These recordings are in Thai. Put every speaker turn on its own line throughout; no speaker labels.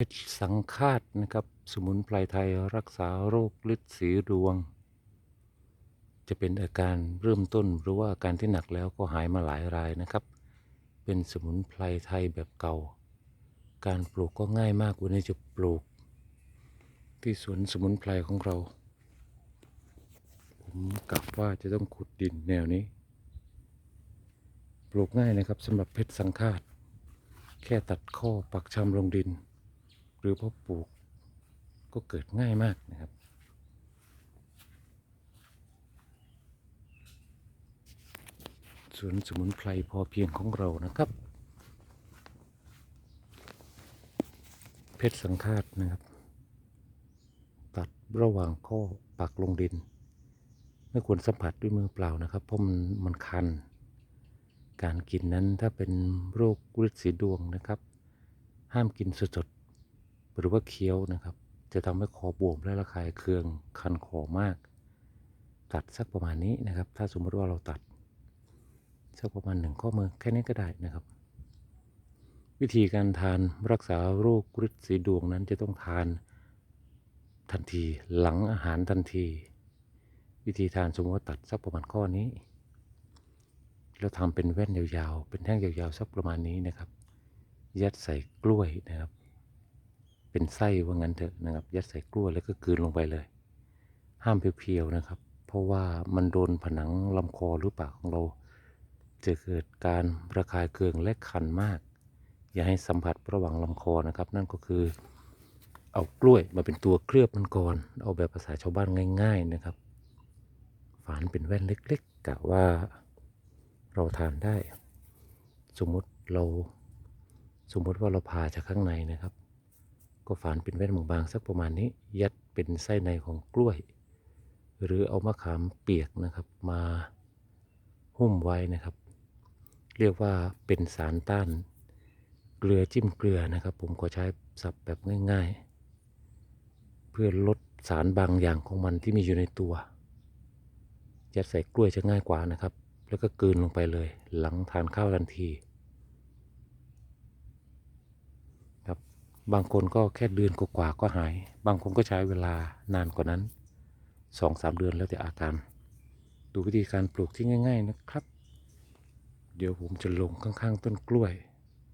เพชรสังฆาตนะครับ สมุนไพรไทยรักษาโรคฤทธิ์สีดวง จะเป็นอาการเริ่มต้นหรือว่าอาการที่หนักแล้วก็หายมาหลายรายนะครับ เป็นสมุนไพรไทยแบบเก่า การปลูกก็ง่ายมากวันนี้จะปลูก ที่สวนสมุนไพรของเรา ผมกะว่าจะต้องขุดดินแนวนี้ ปลูกง่ายนะครับสำหรับเพชรสังฆาต แค่ตัดข้อปักชำลงดิน หรือเพาะปลูกก็เกิดง่ายมากนะครับ สวนสมุนไพรพอเพียงของเรานะครับ เพชรสังฆาตนะครับ ตัดระหว่างข้อปักลงดิน ไม่ควรสัมผัสด้วยมือเปล่านะครับ เพราะมันมันคัน การกินนั้นถ้าเป็นโรคฤทธิ์สีดวงนะครับ ห้ามกินสดๆ หรือว่าเคี้ยวนะครับ จะทำให้คอบวมและระคายเคืองคันคอมาก ตัดสักประมาณนี้นะครับ ถ้าสมมติว่าเราตัด สักประมาณหนึ่งข้อมือแค่นี้ก็ได้นะครับ วิธีการทานรักษาโรคฤทธิ์สีดวงนั้นจะต้องทานทันทีหลังอาหารทันที วิธีทานสมมติว่าตัดสักประมาณข้อนี้ แล้วทำเป็นแว่นยาวๆ เป็นแท่งยาวๆสักประมาณนี้นะครับ ยัดใส่กล้วยนะครับ เป็นไส้ว่างั้นเถอะนะครับ ยัดใส่กล้วยแล้วก็กลืนลงไปเลย ห้ามเพียวๆนะครับ เพราะว่ามันโดนผนังลำคอหรือปากของเรา จะเกิดการระคายเคืองและคันมาก อย่าให้สัมผัสระหว่างลำคอนะครับ นั่นก็คือเอากล้วยมาเป็นตัวเคลือบมันก่อน เอาแบบภาษาชาวบ้านง่าย ๆนะครับ ฝานเป็นแว่นเล็กๆกะว่าเราทานได้ สมมุติเรา สมมติว่าเราผ่าจากข้างในนะครับ ก็ฝานเป็นแว่นบางๆสักประมาณนี้ ยัดเป็นไส้ในของกล้วย หรือเอามะขามเปียกนะครับ มาหุ้มไว้นะครับ เรียกว่าเป็นสารต้านเกลือจิ้มเกลือนะครับ ผมก็ใช้สับแบบง่าย ๆ เพื่อลดสารบางอย่างของมันที่มีอยู่ในตัว ยัดใส่กล้วยจะง่ายกว่านะครับ แล้วก็กลืนลงไปเลย หลังทานข้าวทันทีครับ บางคนก็แค่เดือนกว่าก็หาย บางคนก็ใช้เวลานานกว่านั้นสองสามเดือนแล้วแต่อาการ ดูวิธีการปลูกที่ง่าย ๆนะครับ เดี๋ยวผมจะลงข้างๆ ต้นกล้วย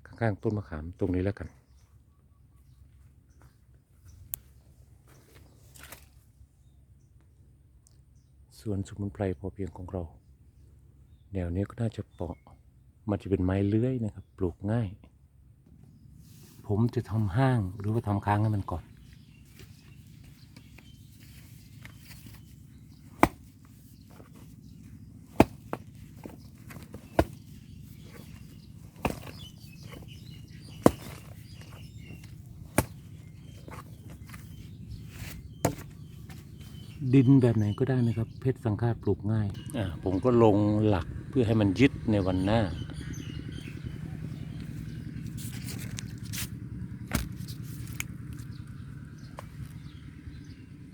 ข้างๆ ต้นมะขามตรงนี้แล้วกัน ส่วนสมุนไพรพอเพียงของเรา แนวนี้ก็น่าจะเปาะ มันจะเป็นไม้เลื้อยนะครับ ปลูกง่าย ผมจะทำห้างหรือว่าทำค้างให้มันก่อนดินแบบไหนก็ได้นะครับ เพชรสังฆาตปลูกง่าย อ่า ผมก็ลงหลักเพื่อให้มันยึดในวันหน้า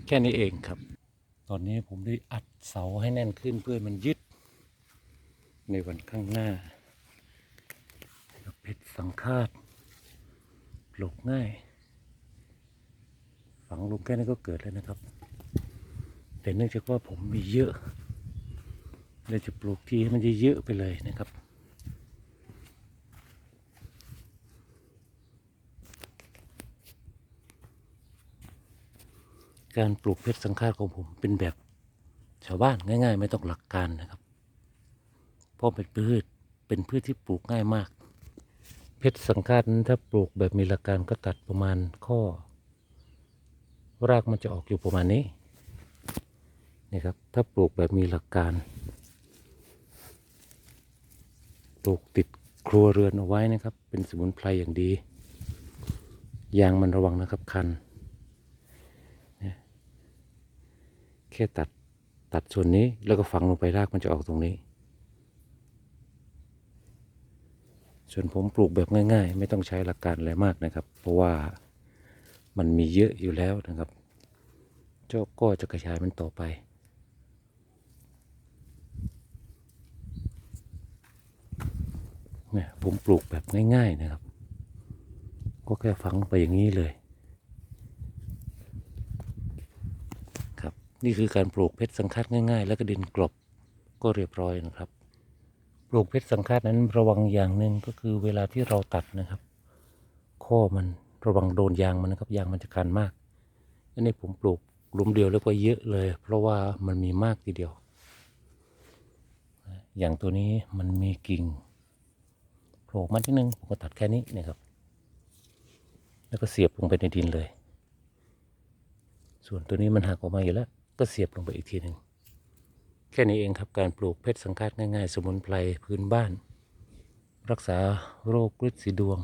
แค่นี้เองครับ ตอนนี้ผมได้อัดเสาให้แน่นขึ้นเพื่อมันยึด ในวันข้างหน้าเพชรสังฆาตปลูกง่าย ฝังลงแค่นี้ก็เกิดแล้วนะครับ แต่เนื่องจากว่าผมมีเยอะเลยจะปลูกทีให้มันเยอะๆไปเลยนะครับ การปลูกเพชรสังฆาตของผมเป็นแบบชาวบ้านง่าย ๆ ไม่ต้องหลักการนะครับ เพราะเป็นพืชเป็นพืชที่ปลูกง่ายมาก เพชรสังฆาตนั้นถ้าปลูกแบบมีหลักการก็ตัดประมาณข้อ รากมันจะออกอยู่ประมาณนี้นี่ครับถ้าปลูกแบบมีหลักการ ปลูกติดครัวเรือนเอาไว้นะครับ เป็นสมุนไพรอย่างดียางมันระวังนะครับคันเนี่ย แค่ตัดตัดส่วนนี้แล้วก็ฝังลงไปรากมันจะออกตรงนี้ ส่วนผมปลูกแบบง่าย ๆ ไม่ต้องใช้หลักการอะไรมากนะครับ เพราะว่ามันมีเยอะอยู่แล้วนะครับเจ้าก็จะกระจายมันต่อไปเนี่ยผมปลูกแบบง่าย ๆนะครับ ก็แค่ฝังไปอย่างนี้เลย นี่คือการปลูกเพชรสังคัดง่ายๆ แล้วก็ดินกลบก็เรียบร้อยนะครับ ปลูกเพชรสังคัดนั้นระวังอย่างหนึ่งก็คือเวลาที่เราตัดนะครับ ข้อมันระวังโดนยางมันนะครับยางมันจะคันมากอันนี้ผมปลูกหลุมเดียวแล้วก็เยอะเลย เพราะว่ามันมีมากทีเดียว อย่างตัวนี้มันมีกิ่งโผล่มาที่นึงผมก็ตัดแค่นี้นะครับ แล้วก็เสียบลงไปในดินเลย ส่วนตัวนี้มันหักออกมาอยู่แล้ว ก็เสียบลงไปอีกทีหนึ่งแค่นี้เองครับการปลูกเพชรสังกัดง่ายๆ สมุนไพรพื้นบ้าน รักษาโรคฤทธิ์สีดวง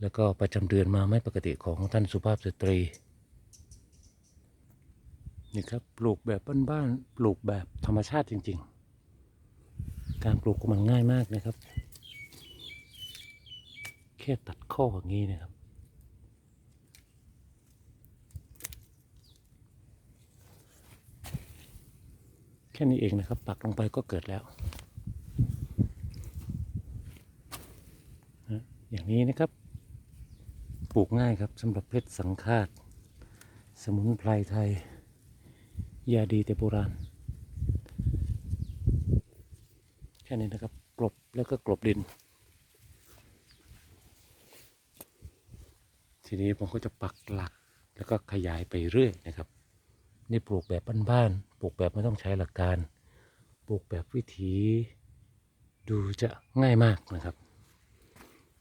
แล้วก็ประจำเดือนมาไม่ปกติของท่านสุภาพสตรี นี่ครับปลูกแบบบ้านๆปลูกแบบธรรมชาติจริง ๆ การปลูกก็มันง่ายมากนะครับ แค่ตัดข้ออย่างนี้นะครับ แค่นี้เองนะครับ ปักลงไปก็เกิดแล้วนะอย่างนี้นะครับ ปลูกง่ายครับสำหรับเพชรสังฆาต สมุนไพรไทย ยาดีแต่โบราณ แค่นี้นะครับ กลบแล้วก็กลบดิน ทีนี้ผมก็จะปักหลักแล้วก็ขยายไปเรื่อยนะครับ นี่ปลูกแบบบ้านๆ ปลูกแบบไม่ต้องใช้หลักการ ปลูกแบบวิถี ดูจะง่ายมากนะครับ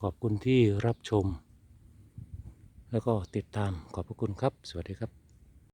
ขอบคุณที่รับชม แล้วก็ติดตามขอบพระคุณครับ สวัสดีครับ